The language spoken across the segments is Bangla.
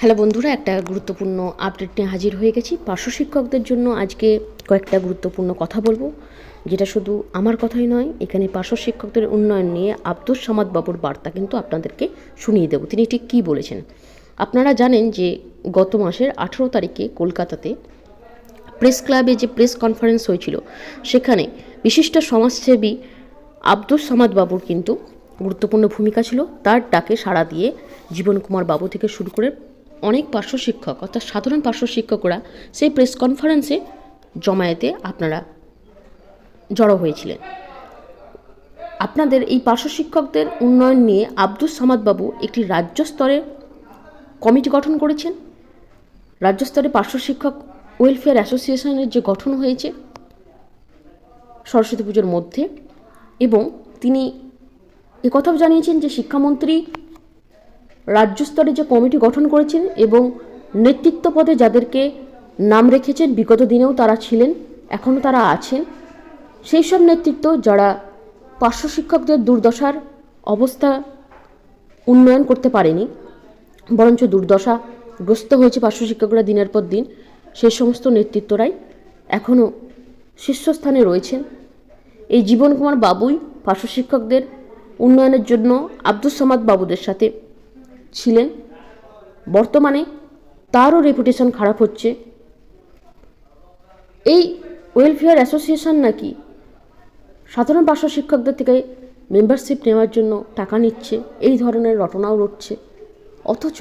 হ্যালো বন্ধুরা, একটা গুরুত্বপূর্ণ আপডেট নিয়ে হাজির হয়ে গেছি। পার্শ্ব শিক্ষকদের জন্য আজকে কয়েকটা গুরুত্বপূর্ণ কথা বলব। যেটা শুধু আমার কথাই নয়, এখানে পার্শ্ব শিক্ষকদের উন্নয়ন নিয়ে আব্দুল সামাদ বাবুর বার্তা কিন্তু আপনাদেরকে শুনিয়ে দেবো। তিনি ঠিক কী বলেছেন? আপনারা জানেন যে গত মাসের আঠেরো তারিখে কলকাতাতে প্রেস ক্লাবে যে প্রেস কনফারেন্স হয়েছিল, সেখানে বিশিষ্ট সমাজসেবী আব্দুল সামাদ বাবুর কিন্তু গুরুত্বপূর্ণ ভূমিকা ছিল। তার ডাকে সাড়া দিয়ে জীবন কুমার বাবু থেকে শুরু করে অনেক পার্শ্ব শিক্ষক অর্থাৎ সাধারণ পার্শ্ব শিক্ষকরা সেই প্রেস কনফারেন্সে জমায়েতে আপনারা জড়ো হয়েছিলেন। আপনাদের এই পার্শ্ব শিক্ষকদের উন্নয়ন নিয়ে আব্দুল সামাদবাবু একটি রাজ্য স্তরে কমিটি গঠন করেছেন। রাজ্য স্তরে পার্শ্ব শিক্ষক ওয়েলফেয়ার অ্যাসোসিয়েশনের যে গঠন হয়েছে সরস্বতী পুজোর মধ্যে এবং তিনি একথাও জানিয়েছেন যে শিক্ষামন্ত্রী রাজ্য স্তরে যে কমিটি গঠন করেছেন এবং নেতৃত্ব পদে যাদেরকে নাম রেখেছেন, বিগত দিনেও তারা ছিলেন, এখনও তারা আছেন। সেই সব নেতৃত্ব যারা পার্শ্ব শিক্ষকদের দুর্দশার অবস্থা উন্নয়ন করতে পারেনি, বরঞ্চ দুর্দশা গ্রস্ত হয়েছে পার্শ্ব শিক্ষকরা দিনের পর দিন, সেই সমস্ত নেতৃত্বরাই এখনও শীর্ষস্থানে রয়েছেন। এই জীবন কুমার বাবুই পার্শ্ব শিক্ষকদের উন্নয়নের জন্য আব্দুল সামাদ বাবুদের সাথে ছিলেন। বর্তমানে তারও রেপুটেশন খারাপ হচ্ছে। এই ওয়েলফেয়ার অ্যাসোসিয়েশন নাকি সাধারণ পার্শ্ব শিক্ষকদের থেকে মেম্বারশিপ নেওয়ার জন্য টাকা নিচ্ছে, এই ধরনের রটনাও রটছে অথচ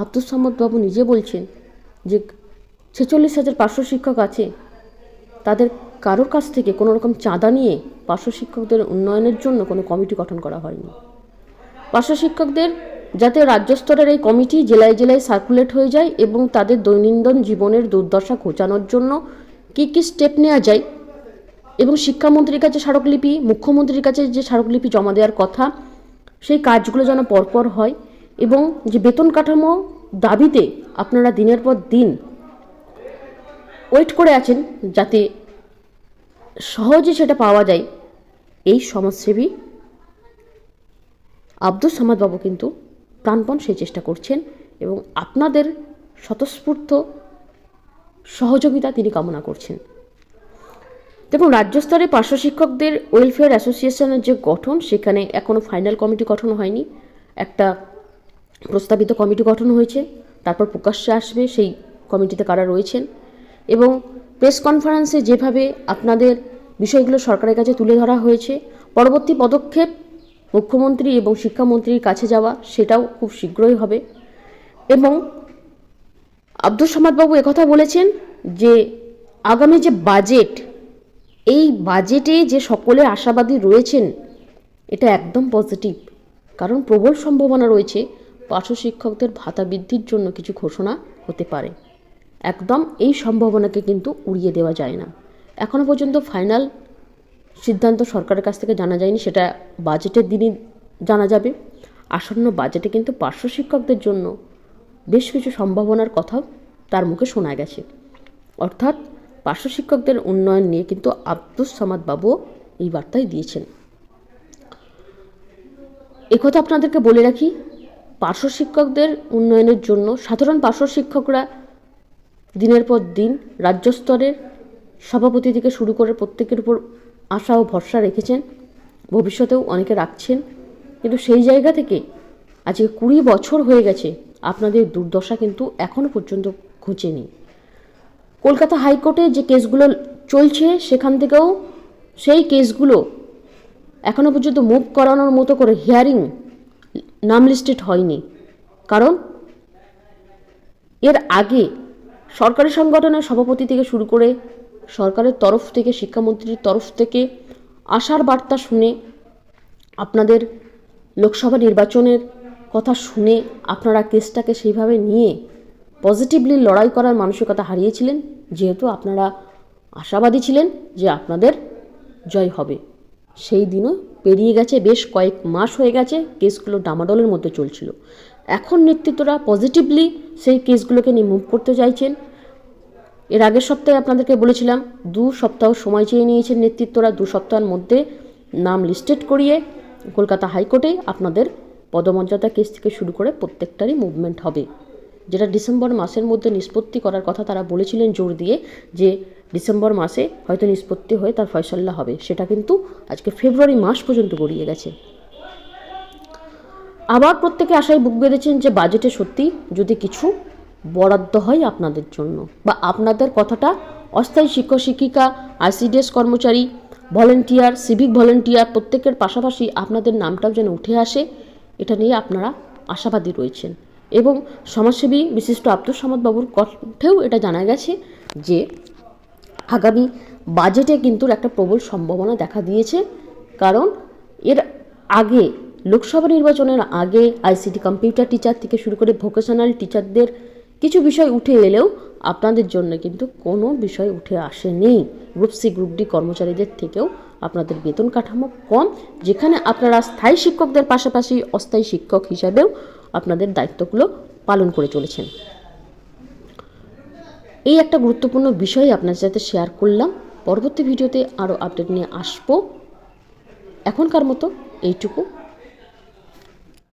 আব্দুল বাবু নিজে বলছেন যে ছেচল্লিশ হাজার পার্শ্ব শিক্ষক আছে, তাদের কারোর কাছ থেকে কোনো রকম চাঁদা নিয়ে পার্শ্ব শিক্ষকদের উন্নয়নের জন্য কোনো কমিটি গঠন করা হয়নি। পার্শ্ব শিক্ষকদের যাতে রাজ্য স্তরের এই কমিটি জেলায় জেলায় সার্কুলেট হয়ে যায় এবং তাদের দৈনন্দিন জীবনের দুর্দশা ঘোচানোর জন্য কী কী স্টেপ নেওয়া যায়। এবং শিক্ষামন্ত্রীর কাছে স্মারকলিপি, মুখ্যমন্ত্রীর কাছে যে স্মারকলিপি জমা দেওয়ার কথা, সেই কাজগুলো যেন পরপর হয় এবং যে বেতন কাঠামো দাবিতে আপনারা দিনের পর দিন ওয়েট করে আছেন যাতে সহজে সেটা পাওয়া যায়, এই সমাজসেবী আব্দুল সামাদ বাবু কিন্তু প্রাণপণ সেই চেষ্টা করছেন এবং আপনাদের স্বতঃস্ফূর্ত সহযোগিতা তিনি কামনা করছেন। দেখুন রাজ্য স্তরে পার্শ্ব শিক্ষকদের ওয়েলফেয়ার অ্যাসোসিয়েশনের যে গঠন, সেখানে এখনও ফাইনাল কমিটি গঠন হয়নি। একটা প্রস্তাবিত কমিটি গঠন হয়েছে, তারপর প্রকাশ্যে আসবে সেই কমিটিতে কারা রয়েছেন এবং প্রেস কনফারেন্সে যেভাবে আপনাদের বিষয়গুলো সরকারের কাছে তুলে ধরা হয়েছে, পরবর্তী পদক্ষেপ মুখ্যমন্ত্রী এবং শিক্ষামন্ত্রীর কাছে যাওয়া, সেটাও খুব শীঘ্রই হবে। এবং আব্দুল সামাদবাবু একথা বলেছেন যে, আগামী যে বাজেট, এই বাজেটে যে সকলে আশাবাদী রয়েছেন, এটা একদম পজিটিভ কারণ প্রবল সম্ভাবনা রয়েছে পার্শ্ব শিক্ষকদের ভাতা বৃদ্ধির জন্য কিছু ঘোষণা হতে পারে। একদম এই সম্ভাবনাকে কিন্তু উড়িয়ে দেওয়া যায় না। এখনও পর্যন্ত ফাইনাল সিদ্ধান্ত সরকারের কাছ থেকে জানা যায়নি, সেটা বাজেটের দিনই জানা যাবে। আসন্ন বাজেটে কিন্তু পার্শ্ব শিক্ষকদের জন্য বেশ কিছু সম্ভাবনার কথাও তার মুখে শোনা গেছে। অর্থাৎ পার্শ্ব শিক্ষকদের উন্নয়ন নিয়ে কিন্তু আব্দুস সামাদ বাবু এই বার্তায় দিয়েছেন। একথা আপনাদেরকে বলে রাখি, পার্শ্ব শিক্ষকদের উন্নয়নের জন্য সাধারণ পার্শ্ব শিক্ষকরা দিনের পর দিন রাজ্য স্তরের সভাপতি থেকে শুরু করে প্রত্যেকের উপর আশা ও ভরসা রেখেছেন, ভবিষ্যতেও অনেকে রাখছেন। কিন্তু সেই জায়গা থেকে আজকে কুড়ি বছর হয়ে গেছে, আপনাদের দুর্দশা কিন্তু এখনও পর্যন্ত ঘুচেনি। কলকাতা হাইকোর্টে যে কেসগুলো চলছে, সেখান থেকেও সেই কেসগুলো এখনও পর্যন্ত মুভ করানোর মতো করে হিয়ারিং নাম লিস্টেড হয়নি। কারণ এর আগে সরকারি সংগঠনের সভাপতি থেকে শুরু করে সরকারের তরফ থেকে, শিক্ষামন্ত্রীর তরফ থেকে আশার বার্তা শুনে আপনাদের লোকসভা নির্বাচনের কথা শুনে আপনারা কেসটাকে সেইভাবে নিয়ে পজিটিভলি লড়াই করার মানসিকতা হারিয়েছিলেন, যেহেতু আপনারা আশাবাদী ছিলেন যে আপনাদের জয় হবে। সেই দিনও পেরিয়ে গেছে, বেশ কয়েক মাস হয়ে গেছে কেসগুলো ডামাডলের মধ্যে চলছিল। এখন নেতৃত্বরা পজিটিভলি সেই কেসগুলোকে নিয়ে মুভ করতে চাইছেন। এর আগের সপ্তাহে আপনাদেরকে বলেছিলাম, দু সপ্তাহ সময় চেয়ে নিয়েছেন নেতৃত্বরা, দু সপ্তাহের মধ্যে নাম লিস্টেড করিয়ে কলকাতা হাইকোর্টে আপনাদের পদমর্যাদা কেস থেকে শুরু করে প্রত্যেকটারই মুভমেন্ট হবে। যেটা ডিসেম্বর মাসের মধ্যে নিষ্পত্তি করার কথা তারা বলেছিলেন জোর দিয়ে যে ডিসেম্বর মাসে হয়তো নিষ্পত্তি হয়ে তার ফয়সল্লা হবে। সেটা কিন্তু আজকে ফেব্রুয়ারি মাস পর্যন্ত গড়িয়ে গেছে। আবার প্রত্যেকে আশায় বুক বেঁধেছেন যে বাজেটে সত্যি যদি কিছু বরাদ্দ হয় আপনাদের জন্য বা আপনাদের কথাটা অস্থায়ী শিক্ষক, শিক্ষিকা আইসিডিএস কর্মচারী, ভলেন্টিয়ার, সিভিক ভলেন্টিয়ার প্রত্যেকের পাশাপাশি আপনাদের নামটাও যেন উঠে আসে, এটা নিয়ে আপনারা আশাবাদী রয়েছেন। এবং সমাজসেবী বিশিষ্ট আব্দুল সামাদ বাবুর কণ্ঠেও এটা জানা গেছে যে, আগামী বাজেটে কিন্তু একটা প্রবল সম্ভাবনা দেখা দিয়েছে। কারণ এর আগে, লোকসভা নির্বাচনের আগে আইসিটি কম্পিউটার টিচার থেকে শুরু করে ভোকেশনাল টিচারদের কিছু বিষয় উঠে এলেও আপনাদের জন্য কিন্তু কোনো বিষয় উঠে আসেনি। গ্রুপ সি, গ্রুপ ডি কর্মচারীদের থেকেও আপনাদের বেতন কাঠামো কম, যেখানে আপনারা স্থায়ী শিক্ষকদের পাশাপাশি অস্থায়ী শিক্ষক হিসাবেও আপনাদের দায়িত্বগুলো পালন করে চলেছেন। এই একটা গুরুত্বপূর্ণ বিষয় আপনার সাথে শেয়ার করলাম। পরবর্তী ভিডিওতে আরও আপডেট নিয়ে আসব। এখনকার মতো এইটুকু।